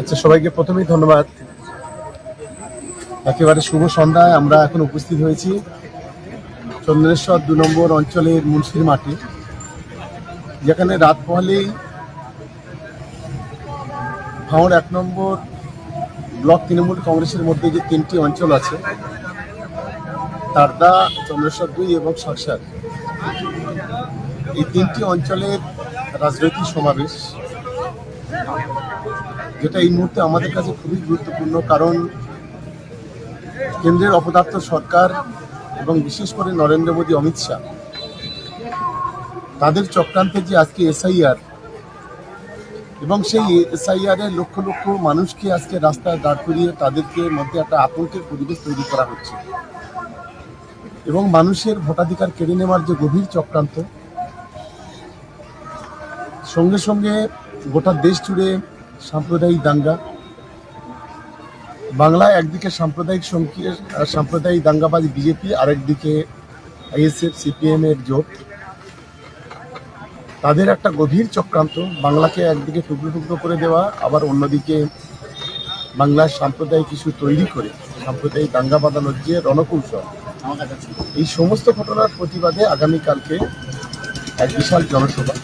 আচ্ছা সবাইকে প্রথমেই ধন্যবাদ। একেবারে শুভ সন্ধ্যায় আমরা এখন উপস্থিত হয়েছি চন্দ্রেশ্বর দু নম্বর অঞ্চলের মুন্সির মাটি যেখানে রাত পহলেই ভাঁড় এক নম্বর ব্লক তৃণমূল কংগ্রেসের মধ্যে যে তিনটি অঞ্চল আছে, তারদা, চন্দ্রেশ্বর দুই এবং সাকসার এই তিনটি অঞ্চলের রাজনৈতিক সমাবেশ যেটা এই মুহূর্তে আমাদের কাছে খুবই গুরুত্বপূর্ণ, কারণ কেন্দ্রের অপদার্থ সরকার এবং বিশেষ করে নরেন্দ্র মোদী, অমিত শাহ, তাদের চক্রান্তে যে আজকে এসআইআর এবং সেই এসআইআর এর লক্ষ লক্ষ মানুষকে আজকে রাস্তায় দাঁড় করিয়ে তাদেরকে মধ্যে একটা আতঙ্কের পরিবেশ তৈরি করা হচ্ছে। এবং মানুষের ভোটাধিকার কেড়ে নেওয়ার যে গভীর চক্রান্ত, সঙ্গে সঙ্গে গোটা দেশ জুড়ে সাম্প্রদায়িক দাঙ্গা। বাংলায় একদিকে সাম্প্রদায়িক সাম্প্রদায়িক দাঙ্গাবাজ বিজেপি আরেকদিকে আইএসএফ সিপিএম এর জোট। তাদের একটা গভীর চক্রান্ত, বাংলাকে একদিকে টুকরো টুকরো করে দেওয়া, আবার অন্যদিকে বাংলার সাম্প্রদায়িক কিছু তৈরি করে, সাম্প্রদায়িক দাঙ্গা বাঁধানোর যে রণকৌশল। এই সমস্ত ঘটনার প্রতিবাদে আগামীকালকে এক বিশাল জনসভা।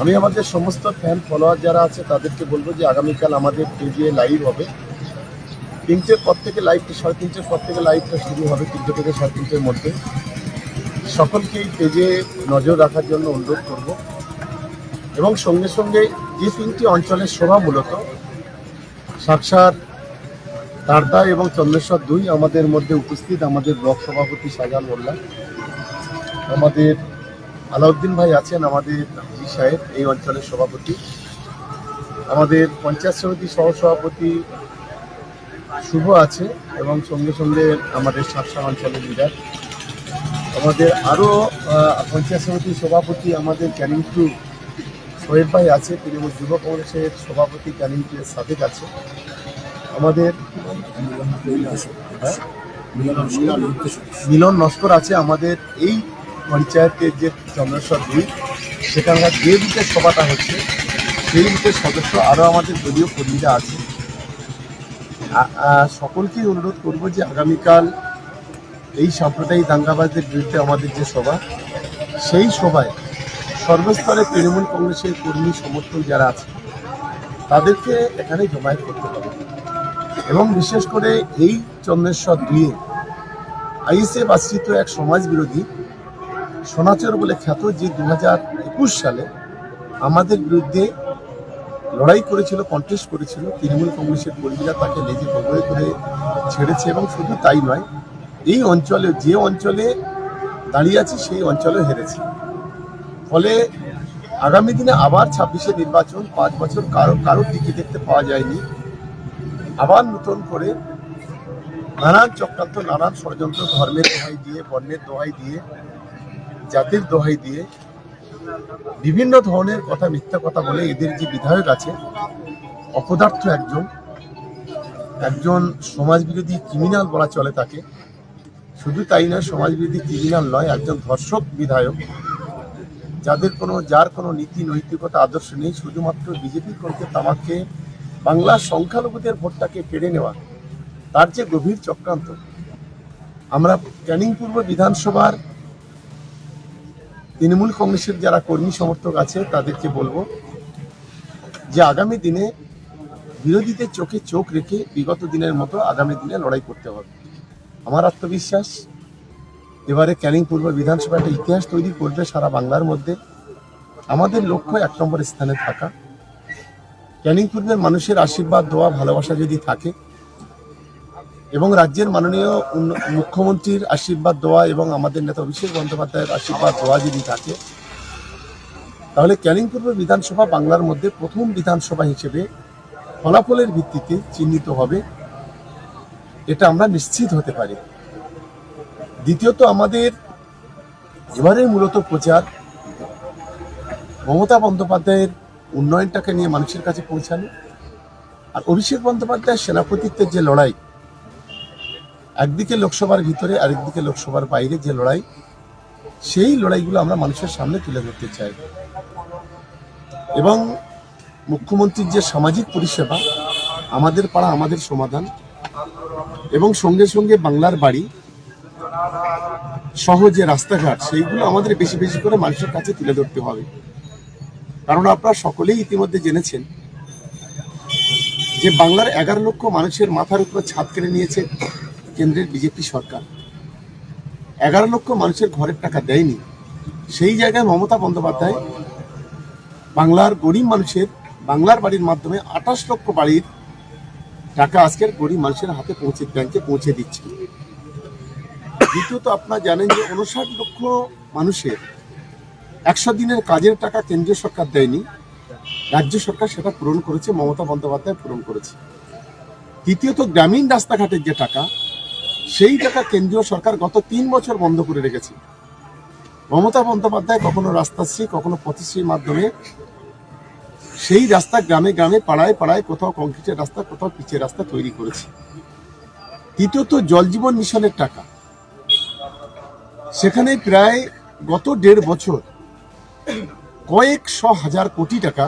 আমি আমাদের সমস্ত ফ্যান ফলোয়ার যারা আছে, তাদেরকে বলব যে আগামীকাল আমাদের পেজে লাইভ হবে। তিনটের পর থেকে লাইভটা সাড়ে তিনটের পর থেকে লাইভটা শুরু হবে, তিনটে থেকে সাড়ে তিনটের মধ্যে। সকলকে এই পেজে নজর রাখার জন্য অনুরোধ করব। এবং সঙ্গে সঙ্গে যে তিনটি অঞ্চলের সভা মূলত, সাকসার, তারদা এবং চন্দ্রেশ্বর দুই আমাদের মধ্যে উপস্থিত, আমাদের ব্লক সভাপতি শাহজাহান মোল্লা, আমাদের আলাউদ্দিন ভাই আছেন আমাদের সাহেব, এই অঞ্চলের সভাপতি। আমাদের পঞ্চায়েত সমিতি সহ সভাপতি শুভ আছে এবং সঙ্গে সঙ্গে আমাদের সাতসা অঞ্চলের লিডার আমাদের আরও পঞ্চায়েত সমিতির সভাপতি আমাদের ক্যানিং টু সোহেব ভাই আছে, তৃণমূল যুব কংগ্রেসের সভাপতি ক্যানিং টু এর সাদেক আছে। আমাদের হ্যাঁ? মিলন নস্কর আছে, আমাদের এই পঞ্চায়েতের যে চন্দ্রেশ্বর দুই, সেখানকার যে বুথের সভাটা হচ্ছে, সেই বুথের সদস্য আরও আমাদের দলীয় কর্মীরা আছে। সকলকেই অনুরোধ করব যে আগামীকাল এই সাম্প্রদায়িক দাঙ্গাবাজদের বিরুদ্ধে আমাদের যে সভা, সেই সভায় সর্বস্তরে তৃণমূল কংগ্রেসের কর্মী সমর্থক যারা আছে, তাদেরকে এখানে জমায়েত করতে হবে। এবং বিশেষ করে এই চন্দ্রেশ্বর দুইয়ে আইএসএফ আশ্রিত এক সমাজ বিরোধী সোনাচর বলে খ্যাত যে দু হাজার একুশ সালে আমাদের বিরুদ্ধে লড়াই করেছিল কন্টেস্ট করেছিল তৃণমূল কংগ্রেসের কর্মীরা, তাকে লেজে বগড়ে করে ছেড়েছে এবং শুধু তাই নয়, এই অঞ্চলে, যে অঞ্চলে দাঁড়িয়ে আছে, সেই অঞ্চলে হেরেছে। ফলে আগামী দিনে আবার ছাব্বিশে নির্বাচন, পাঁচ বছর কারও, কারোর দিকে দেখতে পাওয়া যায়নি। আবার নতুন করে নানান চক্রান্ত, নানান ষড়যন্ত্র, ধর্মের দোহাই দিয়ে, বর্ণের দোহাই দিয়ে জাতির দোহাই দিয়ে বিভিন্ন ধরনের কথা, মিথ্যা কথা বলে এদের যে বিধায়ক আছে, অপদার্থ একজন একজন সমাজ বিরোধী ক্রিমিনাল বলা চলে তাকে। শুধু তাই নয় সমাজ বিরোধী ক্রিমিনাল নয়, একজন ধর্ষক বিধায়ক, যাদের কোনো, যার কোনো নীতি, নৈতিকতা, আদর্শ নেই, শুধুমাত্র বিজেপি করতে তামাককে বাংলার সংখ্যালঘুদের ভোটটাকে কেড়ে নেওয়া, তার যে গভীর চক্রান্ত। আমরা ক্যানিং পূর্ব বিধানসভার তৃণমূল কংগ্রেসের যারা কর্মী সমর্থক আছে, তাদেরকে বলব যে আগামী দিনে বিরোধীদের চোখে চোখ রেখে বিগত দিনের মতো আগামী দিনে লড়াই করতে হবে। আমার আত্মবিশ্বাস, এবারে ক্যানিং পূর্ব বিধানসভা একটা ইতিহাস তৈরি করবে সারা বাংলার মধ্যে। আমাদের লক্ষ্য এক নম্বর স্থানে থাকা। ক্যানিং পূর্বের মানুষের আশীর্বাদ, দোয়া, ভালোবাসা যদি থাকে এবং রাজ্যের মাননীয় মুখ্যমন্ত্রীর আশীর্বাদ দেওয়া এবং আমাদের নেতা অভিষেক বন্দ্যোপাধ্যায়ের আশীর্বাদ দেওয়া যদি থাকে, তাহলে ক্যানিং পূর্ব বিধানসভা বাংলার মধ্যে প্রথম বিধানসভা হিসেবে ফলাফলের ভিত্তিতে চিহ্নিত হবে। এটা আমরা নিশ্চিত হতে পারি। দ্বিতীয়ত আমাদের এবারের মূলত প্রচার মমতা বন্দ্যোপাধ্যায়ের উন্নয়নটাকে নিয়ে মানুষের কাছে পৌঁছানো আর অভিষেক বন্দ্যোপাধ্যায়ের সেনাপতিত্বের যে লড়াই একদিকে লোকসভার ভিতরে, আরেকদিকে লোকসভার বাইরে যে লড়াই, সেই লড়াইগুলো আমরা মানুষের সামনে তুলে ধরতে চাই। এবং মুখ্যমন্ত্রীর যে সামাজিক পরিষেবা, আমাদের পাড়া আমাদের সমাধান, এবং সঙ্গে সঙ্গে বাংলার বাড়ি, সহ যে রাস্তাঘাট, সেইগুলো আমাদের বেশি বেশি করে মানুষের কাছে তুলে ধরতে হবে। কারণ আপনারা সকলেই ইতিমধ্যে জেনেছেন যে বাংলার এগারো লক্ষ মানুষের মাথার উপর ছাদ কেড়ে নিয়েছে। কেন্দ্রের বিজেপি সরকার। এগারো লক্ষ মানুষের ঘরের টাকা দেয়নি। সেই জায়গায় মমতা বন্দ্যোপাধ্যায় বাংলার গরিব মানুষের, বাংলার বাড়ির মাধ্যমে আঠাশ লক্ষ বাড়ির টাকা আজকের গরিব মানুষের হাতে পৌঁছে, ব্যাংকে পৌঁছে দিচ্ছে। দ্বিতীয়ত আপনারা জানেন যে উনষাট লক্ষ মানুষের একশো দিনের কাজের টাকা কেন্দ্রীয় সরকার দেয়নি। রাজ্য সরকার সেটা পূরণ করেছে, মমতা বন্দ্যোপাধ্যায় পূরণ করেছে। তৃতীয়ত গ্রামীণ রাস্তাঘাটের যে টাকা সেই টাকা কেন্দ্রীয় সরকার গত তিন বছর বন্ধ করে রেখেছে। মমতা বন্দ্যোপাধ্যায় কখনো রাস্তাশ্রী কখনো পথশ্রীর মাধ্যমে সেই রাস্তা গ্রামে গ্রামে পাড়ায় পাড়ায় কোথাও কংক্রিটের রাস্তা, কোথাও পিচের রাস্তা তৈরি করেছে। তৃতীয়ত জল জীবন মিশনের টাকা। সেখানে প্রায় গত দেড় বছর কয়েকশো হাজার কোটি টাকা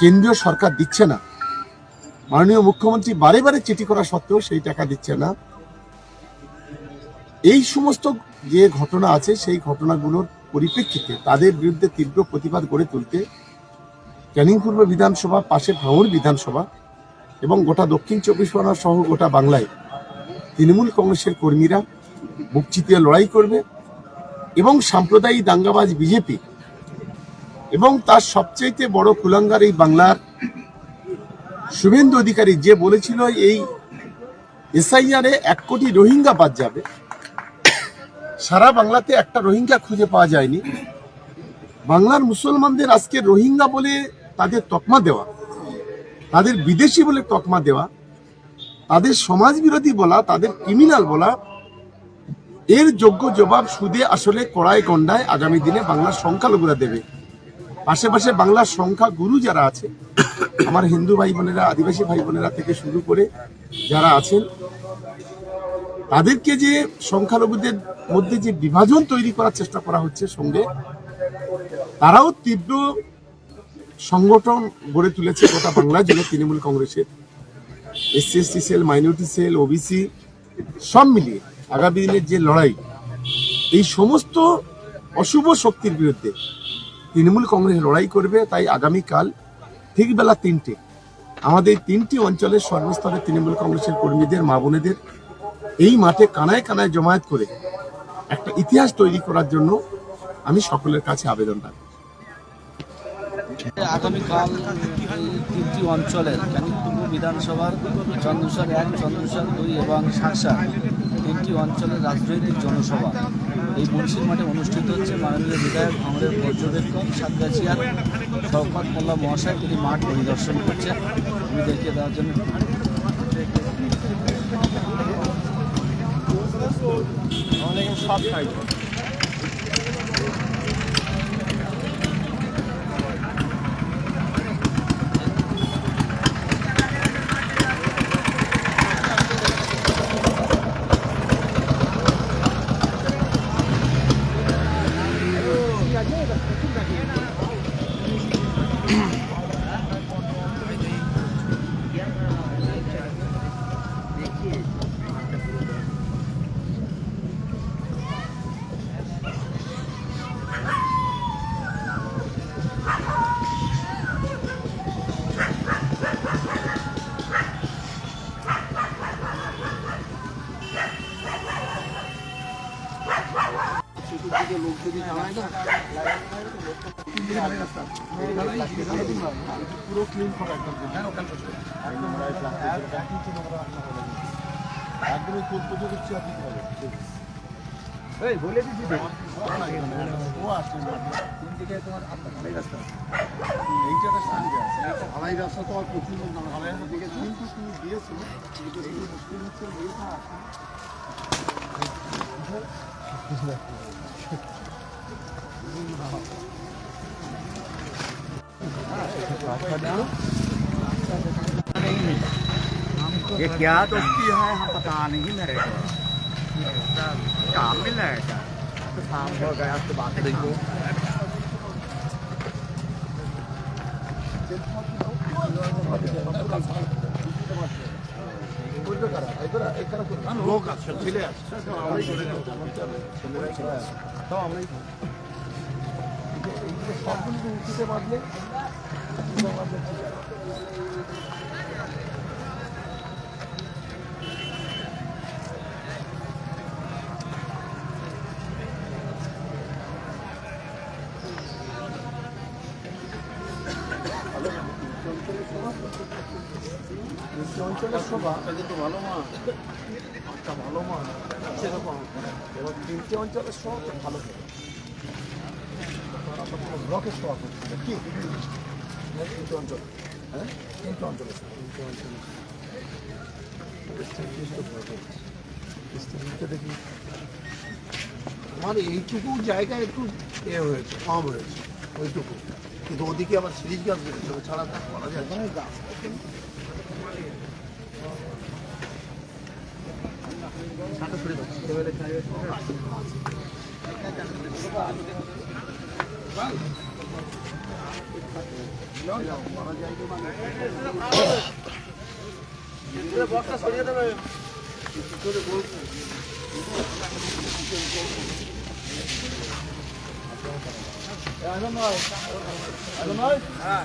কেন্দ্রীয় সরকার দিচ্ছে না। মাননীয় মুখ্যমন্ত্রী বারে বারে চিঠি করা সত্ত্বেও সেই টাকা দিচ্ছে না। এই সমস্ত যে ঘটনা আছে, সেই ঘটনাগুলোর পরিপ্রেক্ষিতে তাদের বিরুদ্ধে তীব্র প্রতিবাদ গড়ে তুলতে ক্যানিং পূর্ব বিধানসভা পাশে ভাঙড় বিধানসভা এবং গোটা দক্ষিণ চব্বিশ পরগনা সহ গোটা বাংলায় তৃণমূল কংগ্রেসের কর্মীরা বুক চিতিয়ে লড়াই করবে এবং সাম্প্রদায়িক দাঙ্গাবাজ বিজেপি এবং তার সবচাইতে বড় কুলাঙ্গার এই বাংলার শুভেন্দু অধিকারী যে বলেছিল এই এসআইআরে এক কোটি রোহিঙ্গা বাদ যাবে। সারা বাংলাতে একটা রোহিঙ্গা খুঁজে পাওয়া যায়নি। বাংলার মুসলমানদের আজকে রোহিঙ্গা বলে তাদের তকমা দেওয়া, তাদের বিদেশি বলে তকমা দেওয়া, তাদের সমাজ বিরোধী বলা, তাদের ক্রিমিনাল বলা, এর যোগ্য জবাব সুদে আসলে কড়াই গন্ডায় আগামী দিনে বাংলার সংখ্যালঘুরা দেবে। আশেপাশে বাংলার সংখ্যা গুরু যারা আছে, আমার হিন্দু ভাই বোনেরা, আদিবাসী ভাই বোনেরা থেকে শুরু করে যারা আছেন তাদেরকে যে সংখ্যালঘুদের মধ্যে যে বিভাজন তৈরি করার চেষ্টা করা হচ্ছে সঙ্গে, তারাও তীব্র সংগঠন গড়ে তুলেছে গোটা বাংলা জুড়ে, তৃণমূল কংগ্রেসের, SC ST cell, minority cell, OBC, সব মিলিয়ে আগামী দিনের যে লড়াই, এই সমস্ত অশুভ শক্তির বিরুদ্ধে তৃণমূল কংগ্রেস লড়াই করবে, তাই আগামীকাল ঠিক বেলা তিনটে, আমাদের তিনটি অঞ্চলের সর্বস্তরে তৃণমূল কংগ্রেসের কর্মীদের, মা বোনেদের এই মাঠে কানায় কানায় জমায়েত করে একটা ইতিহাস তৈরি করার জন্য আমি সকলের কাছে আবেদন রাখি। আগামীকাল তিনটি অঞ্চলের পূর্ব বিধানসভার চন্দ্রসর এক, চন্দ্রসর দুই এবং শাকসা তিনটি অঞ্চলের রাজনৈতিক জনসভা। এই মুন্সির মাঠে অনুষ্ঠিত হচ্ছে মাননীয় বিধায়ক ভাঙড়ের পর্যবেক্ষক সাতগাছিয়ার শওকত মোল্লা মহাশয়, তিনি মাঠ পরিদর্শন করছেন। আমি দেখিয়ে দেওয়ার জন্য আমাদের এখানে সব সাইজ Mm-hmm. পুরো ক্লিন করা একদম একদমই খুব পুজো দিচ্ছি আপনি এই, বলে দিচ্ছি। ও আসছে তিন দিকে তোমার ঢালাই রাস্তা এইটা তো সামনে আছে ঢালাই রাস্তা তো আর প্রচুর লোক না ঢালাই রাস্তা দিকে কিন্তু তুমি দিয়েছ কিন্তু মুশকিল হচ্ছে মেয়েটা আসে ये क्या दोस्ती है हम पता नहीं मेरे को। काम मिल रहा है क्या तो शाम हो गया तो बात देखो। লোক আছে ছেলে আছে তাও আমরা সবগুলো উঁচুতে বাঁধলে বাঁধলে অঞ্চলের সভা। ভালো মাছ একটা ভালো মাছ সেরকম তিনটে অঞ্চলের খুব ভালো করে ব্লকের করছিল কি? হ্যাঁ, তিনটে অঞ্চল। হ্যাঁ? তিনটে অঞ্চলের দেখি। আমার এইটুকু জায়গা একটু এ হয়েছে কম হয়েছে ওইটুকু। কিন্তু ওদিকে আবার সিরিজ গাছ বেড়েছে ও ছাড়া তা করা যায় না। গাছ। বক্সটা সরিয়ে দেবে হ্যাঁ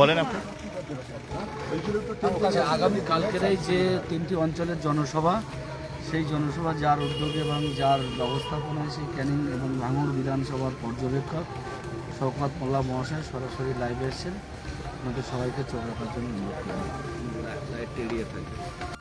বলেন আপনি। আচ্ছা, আগামী কালকেরাই যে তিনটি অঞ্চলের জনসভা সেই জনসভা যার উদ্যোগে এবং যার ব্যবস্থাপনায় সেই ক্যানিং এবং ভাঙড় বিধানসভার পর্যবেক্ষক শওকত মোল্লা মহাশয় সরাসরি লাইভে এসেছেন। আমাদের সবাইকে চোখ রাখার জন্য অনুরোধ করলাম।